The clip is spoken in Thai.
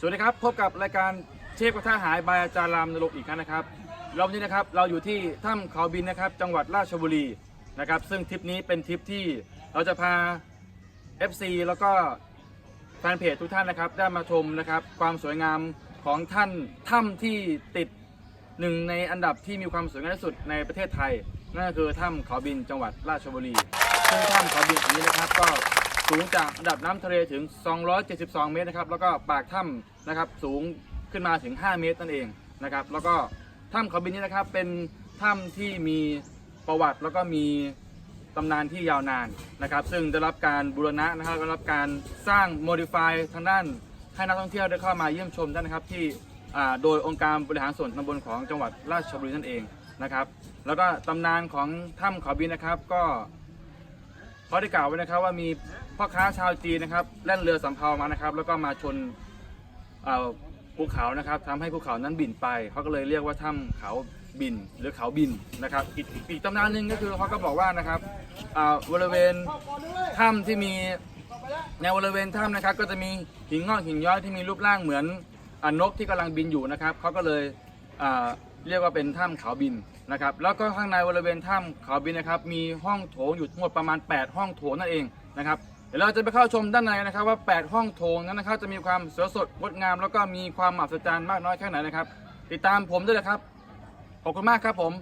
สวัสดีครับ พบกับรายการเชฟกระทะหายบายอาจารย์รามนรกอีกครั้งนะครับรอบนี้นะครับเราอยู่ที่ถ้ำเขาบินนะครับ จังหวัดราชบุรีนะครับซึ่งทริปนี้เป็นทริปที่เราจะพา FC แล้วก็แฟนเพจทุกท่านนะครับได้มาชมนะครับความสวยงามของท่านถ้ำที่ติดหนึ่งในอันดับที่มีความสวยงามที่สุดในประเทศไทย นั่นก็คือถ้ำเขาบินจังหวัดราชบุรีซึ่งถ้ำเขาบินอันนี้นะครับก็ สูงจากระดับน้ำทะเลถึง 272 เมตรนะครับ แล้วก็ปากถ้ำนะครับสูงขึ้นมาถึง 5 เมตรนั่นเองนะครับ แล้วก็ถ้ำเขาบินนี้นะครับเป็นถ้ำที่มีประวัติแล้วก็มีตำนานที่ยาวนานนะครับ ซึ่งได้รับการบูรณะนะครับได้รับการสร้างโมดิฟายทางด้านให้นักท่องเที่ยวได้เข้ามาเยี่ยมชมได้นะครับที่โดยองค์การบริหารส่วนตำบลของจังหวัดราชบุรีนั่นเองนะครับ แล้วก็ตำนานของถ้ำเขาบินนะครับก็ เขาได้กล่าวไว้นะครับว่ามีพ่อค้าชาวจีนนะครับแล่นเรือสำเภามานะครับ แล้วก็มาชนภูเขานะครับทำให้ภูเขานั้นบินไป เขาก็เลยเรียกว่าถ้ำเขาบินหรือเขาบินนะครับอีกอีกตำนานหนึ่งก็คือเขาก็บอกว่านะครับอ่าบริเวณถ้ำที่มีในบริเวณถ้ำนะครับ ก็จะมีหินงอกหินย้อยที่มีรูปร่างเหมือนอนกที่กำลังบินอยู่นะครับเขาก็เลย เรียกว่าเป็นถ้ำเขาบินนะครับแล้วก็ข้างในบริเวณถ้ำเขาบินนะครับมีห้องโถงอยู่ทั้งหมดประมาณ 8 ห้องโถงนั่นเองนะครับเดี๋ยวเราจะไปเข้าชมด้านในนะครับว่า 8 ห้องโถงนั้นนะครับจะมีความสวยสดงดงาม แล้วก็มีความมหัศจรรย์มากน้อยแค่ไหนนะครับ ติดตามผมด้วยนะครับขอบคุณมากครับผม